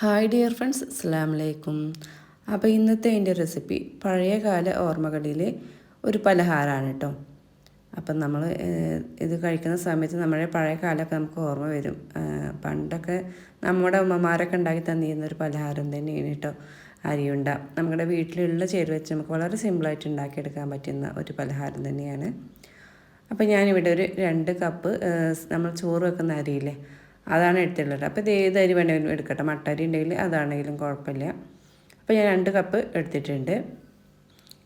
Hi dear friends അസ്സാം വലൈക്കും അപ്പോൾ ഇന്നത്തെ എന്റെ റെസിപ്പി പഴയകാല ഓർമ്മകളിലെ ഒരു പലഹാരമാണ് കേട്ടോ. അപ്പം നമ്മൾ ഇത് കഴിക്കുന്ന സമയത്ത് നമ്മുടെ പഴയ കാലമൊക്കെ നമുക്ക് ഓർമ്മ വരും. പണ്ടൊക്കെ നമ്മുടെ ഉമ്മമാരൊക്കെ ഉണ്ടാക്കി തന്നിരുന്ന ഒരു പലഹാരം തന്നെയാണ് കേട്ടോ അരിയുണ്ട. നമ്മുടെ വീട്ടിലുള്ള ചേരുവ വെച്ച് നമുക്ക് വളരെ സിമ്പിളായിട്ട് ഉണ്ടാക്കിയെടുക്കാൻ പറ്റുന്ന ഒരു പലഹാരം തന്നെയാണ്. അപ്പോൾ ഞാനിവിടെ ഒരു രണ്ട് കപ്പ് നമ്മൾ ചോറ് വെക്കുന്ന അരിയില്ലേ അതാണ് എടുത്തിട്ടുള്ളത്. അപ്പോൾ ഇത് ഏത് അരി വേണമെങ്കിലും എടുക്കട്ടെ. മട്ടരി ഉണ്ടെങ്കിൽ അതാണെങ്കിലും കുഴപ്പമില്ല. അപ്പോൾ ഞാൻ രണ്ട് കപ്പ് എടുത്തിട്ടുണ്ട്.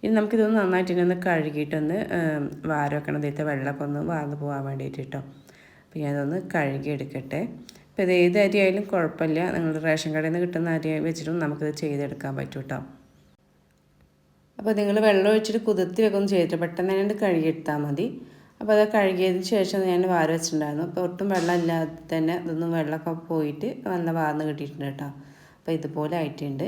ഇനി നമുക്കിതൊന്ന് നന്നായിട്ട് ഇനി ഒന്ന് കഴുകിയിട്ടൊന്ന് വാര വെക്കണം ഇതിലത്തെ വെള്ളമൊക്കെ ഒന്ന് വാർന്ന് പോകാൻ വേണ്ടിയിട്ട് കേട്ടോ. അപ്പോൾ ഞാനതൊന്ന് കഴുകി എടുക്കട്ടെ അപ്പോൾ ഇത് ഏത് അരി ആയാലും കുഴപ്പമില്ല. നിങ്ങൾ റേഷൻ കടയിൽ നിന്ന് കിട്ടുന്ന അരി വെച്ചിട്ടും നമുക്കിത് ചെയ്തെടുക്കാൻ പറ്റും കേട്ടോ. അപ്പോൾ നിങ്ങൾ വെള്ളം ഒഴിച്ചിട്ട് കുതിർത്തി വെക്കൊന്നും ചെയ്തിട്ട് പെട്ടെന്ന് തന്നെ കഴുകിയെടുത്താൽ മതി. അപ്പോൾ അത് കഴുകിയതിന് ശേഷം ഞാൻ വാര വെച്ചിട്ടുണ്ടായിരുന്നു. അപ്പോൾ ഒട്ടും വെള്ളം ഇല്ലാതെ തന്നെ ഇതൊന്നും വെള്ളമൊക്കെ പോയിട്ട് നല്ല വാർന്ന് കിട്ടിയിട്ടുണ്ട് കേട്ടോ. അപ്പോൾ ഇതുപോലെ ആയിട്ടുണ്ട്.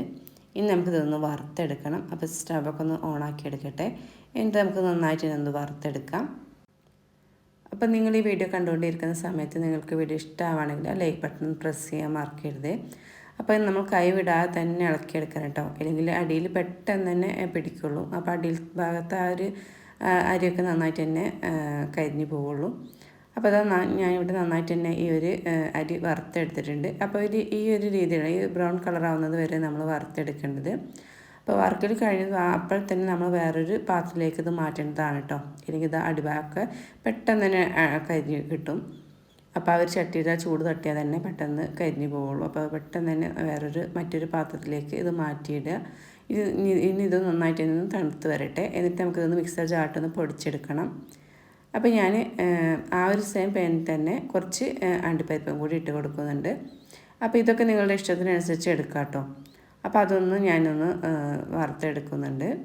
ഇനി നമുക്ക് ഇതൊന്ന് വറുത്തെടുക്കണം. അപ്പോൾ സ്റ്റവൊക്കെ ഒന്ന് ഓണാക്കി എടുക്കട്ടെ. എന്നിട്ട് നമുക്ക് നന്നായിട്ട് ഇതൊന്ന് വറുത്തെടുക്കാം. അപ്പം നിങ്ങൾ ഈ വീഡിയോ കണ്ടുകൊണ്ടിരിക്കുന്ന സമയത്ത് നിങ്ങൾക്ക് വീഡിയോ ഇഷ്ടമാണെങ്കിൽ ലൈക്ക് ബട്ടൺ പ്രസ് ചെയ്യാൻ മറക്കരുത്. അപ്പോൾ നമ്മൾ കൈ വിടാതെ തന്നെ ഇളക്കിയെടുക്കണം കേട്ടോ. അല്ലെങ്കിൽ അടിയിൽ പെട്ടെന്ന് തന്നെ പിടിക്കുള്ളൂ. അപ്പോൾ അടിയിൽ ഭാഗത്ത് ആ ഒരു അരിയൊക്കെ നന്നായിട്ട് തന്നെ കരിഞ്ഞ് പോവുള്ളൂ. അപ്പോൾ അത് ഞാനിവിടെ നന്നായിട്ട് തന്നെ ഈ ഒരു അരി വറുത്തെടുത്തിട്ടുണ്ട്. അപ്പോൾ ഒരു ഈ ഒരു രീതിയിലാണ് ഈ ബ്രൗൺ കളർ ആവുന്നത് വരെ നമ്മൾ വറുത്തെടുക്കേണ്ടത്. അപ്പോൾ വറുക്കൽ കഴിഞ്ഞ് അപ്പോൾ തന്നെ നമ്മൾ വേറൊരു പാത്രത്തിലേക്ക് ഇത് മാറ്റേണ്ടതാണ് കേട്ടോ ഇത് അടിഭാഗമൊക്കെ പെട്ടെന്ന് തന്നെ കരിഞ്ഞ് കിട്ടും. അപ്പോൾ ഒരു ചട്ടിയുടെ ചൂട് തട്ടിയാൽ തന്നെ പെട്ടെന്ന് കരിഞ്ഞു പോവുള്ളൂ. അപ്പോൾ പെട്ടെന്ന് തന്നെ വേറൊരു മറ്റൊരു പാത്രത്തിലേക്ക് ഇത് മാറ്റിയിടുക. ഇത് ഇനി- ഇത് നന്നായിട്ട് ഇതൊന്ന് തണുത്ത് വരട്ടെ. എന്നിട്ട് നമുക്കിതൊന്ന് മിക്സർ ചാട്ടൊന്ന് പൊടിച്ചെടുക്കണം. അപ്പോൾ ഞാൻ ആ ഒരു സെയിം പാനിൽ തന്നെ കുറച്ച് അണ്ടിപ്പരിപ്പും കൂടി ഇട്ട് കൊടുക്കുന്നുണ്ട്. അപ്പോൾ ഇതൊക്കെ നിങ്ങളുടെ ഇഷ്ടത്തിനനുസരിച്ച് എടുക്കാം കേട്ടോ. അപ്പോൾ അതൊന്ന് ഞാനൊന്ന് വറുത്തെടുക്കുന്നുണ്ട്.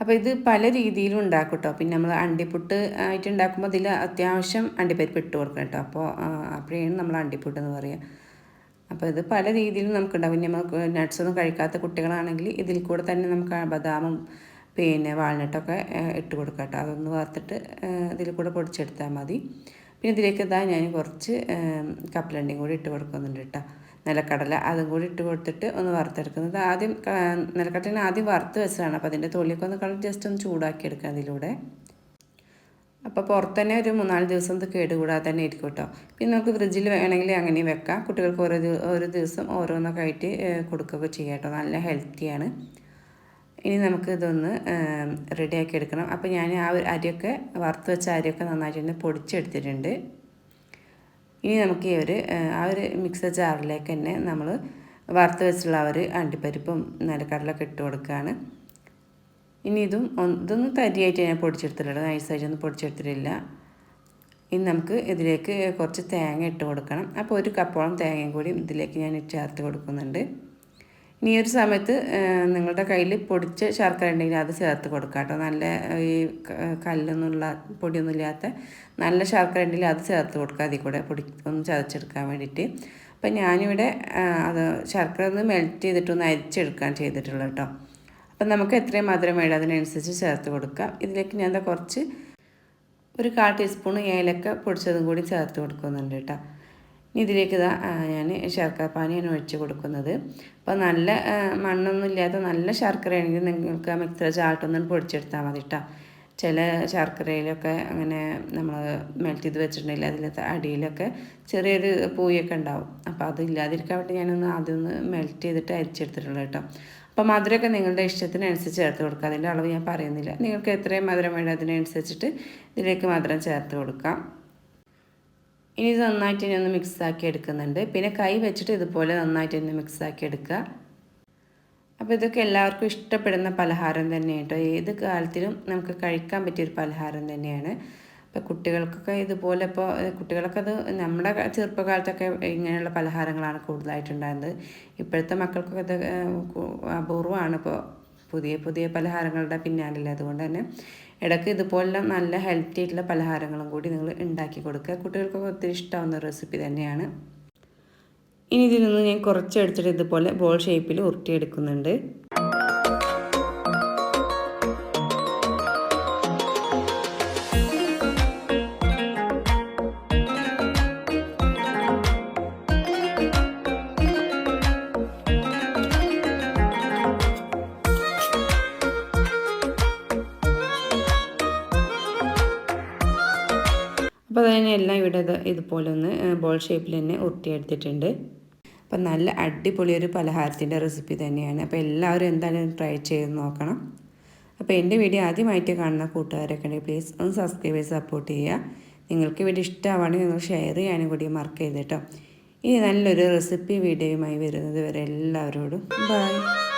അപ്പോൾ ഇത് പല രീതിയിലും ഉണ്ടാക്കും കേട്ടോ. പിന്നെ നമ്മൾ അണ്ടിപ്പുട്ട് ആയിട്ട് ഉണ്ടാക്കുമ്പോൾ അതിൽ അത്യാവശ്യം അണ്ടിപ്പരിപ്പ് ഇട്ട് കൊടുക്കണം കേട്ടോ. അപ്പോൾ അപ്പോഴാണ് നമ്മൾ അണ്ടിപ്പുട്ട് എന്ന് പറയുക അപ്പോൾ ഇത് പല രീതിയിലും നമുക്കുണ്ടാവും. പിന്നെ നമുക്ക് നട്ട്സൊന്നും കഴിക്കാത്ത കുട്ടികളാണെങ്കിൽ ഇതിൽ കൂടെ തന്നെ നമുക്ക് ബദാമും പിന്നെ വാൾനട്ടൊക്കെ ഇട്ട് കൊടുക്കാം കേട്ടോ. അതൊന്ന് വറുത്തിട്ട് ഇതിൽ കൂടെ പൊടിച്ചെടുത്താൽ മതി. പിന്നെ ഇതിലേക്ക് ഇതാ ഞാൻ കുറച്ച് കപ്പലണ്ടിയും കൂടി ഇട്ട് കൊടുക്കുന്നുണ്ട് കേട്ടോ. നിലക്കടല അതും കൂടി ഇട്ട് കൊടുത്തിട്ട് ഒന്ന് വറുത്തെടുക്കുന്നത് ആദ്യം നിലക്കടലിനെ ആദ്യം വറുത്ത് വെച്ചതാണ്. അപ്പോൾ അതിന്റെ തൊലിയൊക്കെ ഒന്ന് കളർ ജസ്റ്റ് ഒന്ന് ചൂടാക്കി എടുക്കുക അതിലൂടെ അപ്പോൾ പുറത്ത് തന്നെ ഒരു മൂന്നാൽ ദിവസം ഇത് കേടുകൂടാതെ തന്നെ ഇരിക്കും കേട്ടോ. പിന്നെ നമുക്ക് ഫ്രിഡ്ജിൽ വേണമെങ്കിൽ അങ്ങനെ വെക്കാം. കുട്ടികൾക്ക് ഓരോ ഓരോ ദിവസം ഓരോന്നൊക്കെ ആയിട്ട് കൊടുക്കുകയൊക്കെ ചെയ്യാം കേട്ടോ. നല്ല ഹെൽത്തിയാണ് ഇനി നമുക്ക് ഇതൊന്ന് റെഡിയാക്കി എടുക്കണം. അപ്പോൾ ഞാൻ ആ ഒരു അരിയൊക്കെ വറുത്ത് വെച്ച അരിയൊക്കെ നന്നായിട്ട് തന്നെ പൊടിച്ചെടുത്തിട്ടുണ്ട്. ഇനി നമുക്ക് ഈ ഒരു ആ ഒരു മിക്സർ ജാറിലേക്ക് തന്നെ നമ്മൾ വറുത്ത് വെച്ചുള്ള ആ ഒരു അണ്ടിപ്പരിപ്പും നിലക്കടലൊക്കെ ഇട്ട് കൊടുക്കുകയാണ്. ഇനി ഇതും ഇതൊന്നും തരിയായിട്ട് ഞാൻ പൊടിച്ചെടുത്തിട്ടില്ല. നൈസായിട്ടൊന്നും പൊടിച്ചെടുത്തിട്ടില്ല. ഇനി നമുക്ക് ഇതിലേക്ക് കുറച്ച് തേങ്ങ ഇട്ട് കൊടുക്കണം. അപ്പോൾ ഒരു കപ്പോളം തേങ്ങയും കൂടി ഇതിലേക്ക് ഞാൻ ചേർത്ത് കൊടുക്കുന്നുണ്ട്. ഇനി ഒരു സമയത്ത് നിങ്ങളുടെ കയ്യിൽ പൊടിച്ച ശർക്കര ഉണ്ടെങ്കിൽ അത് ചേർത്ത് കൊടുക്കുക കേട്ടോ. നല്ല ഈ കല്ലൊന്നുള്ള പൊടിയൊന്നും ഇല്ലാത്ത നല്ല ശർക്കര ഉണ്ടെങ്കിൽ അത് ചേർത്ത് കൊടുക്കുക അതിൽ കൂടെ പൊടി ഒന്ന് ചതച്ചെടുക്കാൻ വേണ്ടിയിട്ട്. അപ്പം ഞാനിവിടെ അത് ശർക്കര ഒന്ന് മെൽറ്റ് ചെയ്തിട്ടൊന്ന് അരിച്ചെടുക്കാൻ ചെയ്തിട്ടുള്ളൂ കേട്ടോ. അപ്പം നമുക്ക് എത്രയും മധുരം വേണം അതിനനുസരിച്ച് ചേർത്ത് കൊടുക്കാം. ഇതിലേക്ക് ഞാൻ എന്താ കുറച്ച് ഒരു കാൽ ടീസ്പൂൺ ഏലക്ക പൊടിച്ചതും കൂടി ചേർത്ത് കൊടുക്കുന്നുണ്ട് കേട്ടോ. ഇനി ഇതിലേക്ക് ഇതാ ഞാൻ ശർക്കര പാനിയാണ് ഒഴിച്ച് കൊടുക്കുന്നത്. അപ്പോൾ നല്ല മണ്ണൊന്നും ഇല്ലാത്ത നല്ല ശർക്കരയാണെങ്കിൽ നിങ്ങൾക്ക് ആ മിക്സർ ചാട്ടൊന്നും പൊടിച്ചെടുത്താൽ മതി കേട്ടോ. ചില ശർക്കരയിലൊക്കെ അങ്ങനെ നമ്മൾ മെൽറ്റ് ചെയ്ത് വെച്ചിട്ടുണ്ടെങ്കിൽ അതിലത്തെ അടിയിലൊക്കെ ചെറിയൊരു പൂയൊക്കെ ഉണ്ടാവും. അപ്പോൾ അത് ഇല്ലാതിരിക്കാൻ വേണ്ടി ഞാനൊന്ന് ആദ്യം ഒന്ന് മെൽറ്റ് ചെയ്തിട്ട് അരിച്ചെടുത്തിട്ടുള്ളൂ കേട്ടോ. അപ്പോൾ മധുരമൊക്കെ നിങ്ങളുടെ ഇഷ്ടത്തിനനുസരിച്ച് ചേർത്ത് കൊടുക്കുക. അതിന്റെ അളവ് ഞാൻ പറയുന്നില്ല. നിങ്ങൾക്ക് എത്രയും മധുരം വേണം അതിനനുസരിച്ചിട്ട് ഇതിലേക്ക് മധുരം ചേർത്ത് കൊടുക്കാം. ഇനി ഇത് നന്നായിട്ട് ഇനി ഒന്ന് മിക്സ് ആക്കി എടുക്കുന്നുണ്ട്. പിന്നെ കൈ വെച്ചിട്ട് ഇതുപോലെ നന്നായിട്ട് ഇനി മിക്സ് ആക്കി എടുക്കുക. അപ്പോൾ ഇതൊക്കെ എല്ലാവർക്കും ഇഷ്ടപ്പെടുന്ന പലഹാരം തന്നെയാണ് കേട്ടോ. ഏത് കാലത്തിലും നമുക്ക് കഴിക്കാൻ പറ്റിയൊരു പലഹാരം തന്നെയാണ്. ഇപ്പോൾ കുട്ടികൾക്കൊക്കെ ഇതുപോലെ ഇപ്പോൾ കുട്ടികൾക്കത് നമ്മുടെ ചെറുപ്പകാലത്തൊക്കെ ഇങ്ങനെയുള്ള പലഹാരങ്ങളാണ് കൂടുതലായിട്ടുണ്ടായിരുന്നത് ഇപ്പോഴത്തെ മക്കൾക്കൊക്കെ ഇത് അപൂർവമാണ് ഇപ്പോൾ പുതിയ പുതിയ പലഹാരങ്ങളുടെ പിന്നാലില്ല. അതുകൊണ്ട് തന്നെ ഇടയ്ക്ക് ഇതുപോലുള്ള നല്ല ഹെൽത്തി ആയിട്ടുള്ള പലഹാരങ്ങളും കൂടി നിങ്ങൾ ഉണ്ടാക്കി കൊടുക്കുക. കുട്ടികൾക്കൊക്കെ ഒത്തിരി ഇഷ്ടമാവുന്ന റെസിപ്പി തന്നെയാണ്. ഇനി ഇതിൽ നിന്ന് ഞാൻ കുറച്ച് എടുത്തിട്ട് ഇതുപോലെ ബോൾ ഷേപ്പിൽ ഉരുട്ടിയെടുക്കുന്നുണ്ട്. അപ്പോൾ അതിനെ എല്ലാം ഇവിടെ ഇത് ഇതുപോലെ ഒന്ന് ബോൾ ഷേപ്പിൽ തന്നെ ഉരുട്ടിയെടുത്തിട്ടുണ്ട് അപ്പം നല്ല അടിപൊളി ഒരു പലഹാരത്തിന്റെ റെസിപ്പി തന്നെയാണ്. അപ്പോൾ എല്ലാവരും എന്തായാലും ട്രൈ ചെയ്ത് നോക്കണം. അപ്പോൾ എന്റെ വീഡിയോ ആദ്യമായിട്ട് കാണുന്ന കൂട്ടുകാരൊക്കെ ഉണ്ടെങ്കിൽ പ്ലീസ് ഒന്ന് സബ്സ്ക്രൈബ് ചെയ്ത് സപ്പോർട്ട് ചെയ്യുക. നിങ്ങൾക്ക് വീഡിയോ ഇഷ്ടമാണെങ്കിൽ നിങ്ങൾ ഷെയർ ചെയ്യാനും കൂടി മാർക്ക് ചെയ്ത് കേട്ടോ. ഇനി നല്ലൊരു റെസിപ്പി വീഡിയോയുമായി വരുന്നത് വരെ എല്ലാവരോടും ബൈ